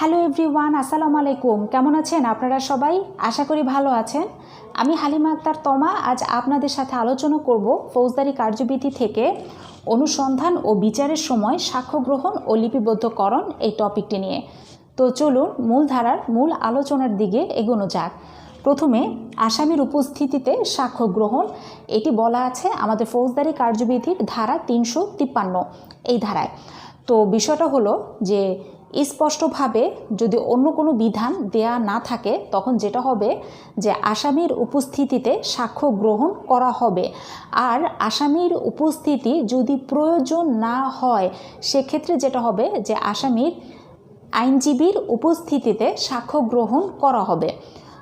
Hello everyone আসসালামু আলাইকুম কেমন আছেন আপনারা সবাই? আশা করি ভালো আছেন। আমি হালিমা আক্তার তমা। আজ আপনাদের সাথে আলোচনা করব ফৌজদারি কার্যবিধি থেকে অনুসন্ধান ও বিচারের সময় সাক্ষ্য গ্রহণ ও লিপিবদ্ধকরণ এই টপিকটি নিয়ে। তো চলুন মূল ধারার মূল আলোচনার দিকে এগোনো যাক। প্রথমে, আসামির উপস্থিতিতে সাক্ষ্য গ্রহণ। এটি বলা আছে আমাদের ফৌজদারি কার্যবিধির ধারা তিনশো তিপ্পান্ন এই ধারায়। তো বিষয়টা হলো যে স্পষ্টভাবে যদি অন্য কোনো বিধান দেয়া না থাকে, তখন যেটা হবে যে আসামির উপস্থিতিতে সাক্ষ্য গ্রহণ করা হবে। আর আসামির উপস্থিতি যদি প্রয়োজন না হয়, সেক্ষেত্রে যেটা হবে যে আসামির আইনজীবীর উপস্থিতিতে সাক্ষ্য গ্রহণ করা হবে।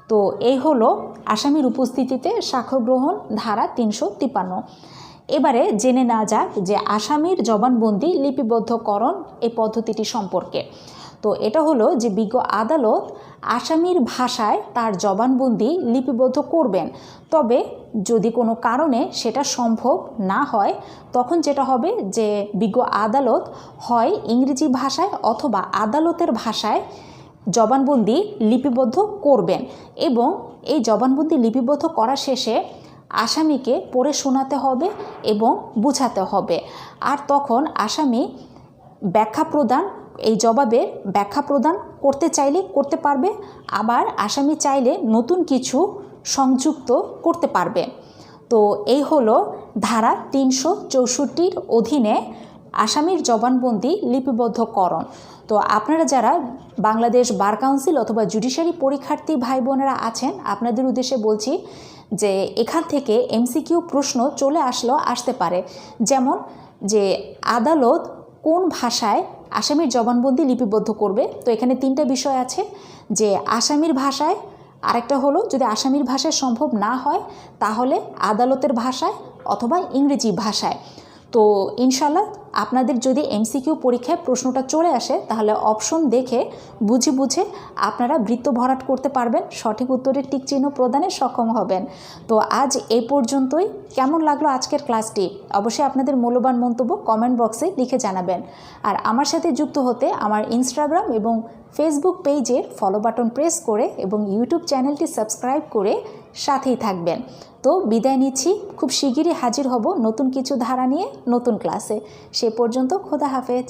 তো এই হলো আসামির উপস্থিতিতে সাক্ষ্য গ্রহণ ধারা তিনশো তিপ্পান্ন এবারে জেনে না যাক যে আসামির জবানবন্দি লিপিবদ্ধকরণ এই পদ্ধতিটি সম্পর্কে। তো এটা হলো যে বিজ্ঞ আদালত আসামির ভাষায় তার জবানবন্দি লিপিবদ্ধ করবেন। তবে যদি কোনো কারণে সেটা সম্ভব না হয়, তখন যেটা হবে যে বিজ্ঞ আদালত হয় ইংরেজি ভাষায় অথবা আদালতের ভাষায় জবানবন্দি লিপিবদ্ধ করবেন এবং এই জবানবন্দি লিপিবদ্ধ করা শেষে আসামিকে পড়ে শোনাতে হবে এবং বুঝাতে হবে। আর তখন আসামি ব্যাখ্যা প্রদান, এই জবাবের ব্যাখ্যা প্রদান করতে চাইলে করতে পারবে, আবার আসামি চাইলে নতুন কিছু সংযুক্ত করতে পারবে। তো এই হলো ধারা তিনশো চৌষট্টির অধীনে আসামির জবানবন্দি লিপিবদ্ধকরণ। তো আপনারা যারা বাংলাদেশ বার কাউন্সিল অথবা জুডিশিয়ারি পরীক্ষার্থী ভাই বোনেরা আছেন, আপনাদের উদ্দেশ্যে বলছি যে এখান থেকে এমসিকিউ প্রশ্ন চলে আসলো, আসতে পারে। যেমন যে আদালত কোন ভাষায় আসামির জবানবন্দি লিপিবদ্ধ করবে? তো এখানে তিনটা বিষয় আছে। যে আসামির ভাষায়, আরেকটা হলো যদি আসামির ভাষায় সম্ভব না হয়, তাহলে আদালতের ভাষায় অথবা ইংরেজি ভাষায়। তো ইনশাল্লাহ আপনাদের যদি এমসিকিউ পরীক্ষায় প্রশ্নটা চলে আসে, তাহলে অপশন দেখে বুঝে বুঝে আপনারা বৃত্ত ভরাট করতে পারবেন। সঠিক উত্তরের টিক চিহ্ন প্রদানে সক্ষম হবেন। তো আজ এই পর্যন্তই। কেমন লাগল আজকের ক্লাসটি? অবশ্যই আপনাদের মূল্যবান মন্তব্য কমেন্ট বক্সে লিখে জানাবেন। আর আমার সাথে যুক্ত হতে আমার ইনস্টাগ্রাম এবং ফেসবুক পেজের ফলো বাটন প্রেস করে এবং ইউটিউব চ্যানেলটি সাবস্ক্রাইব করে সাথেই থাকবেন। তো বিদায় নিচ্ছি। খুব শিগগিরই হাজির হব নতুন কিছু ধারা নিয়ে নতুন ক্লাসে সে পর্যন্ত খোদা হাফেজ।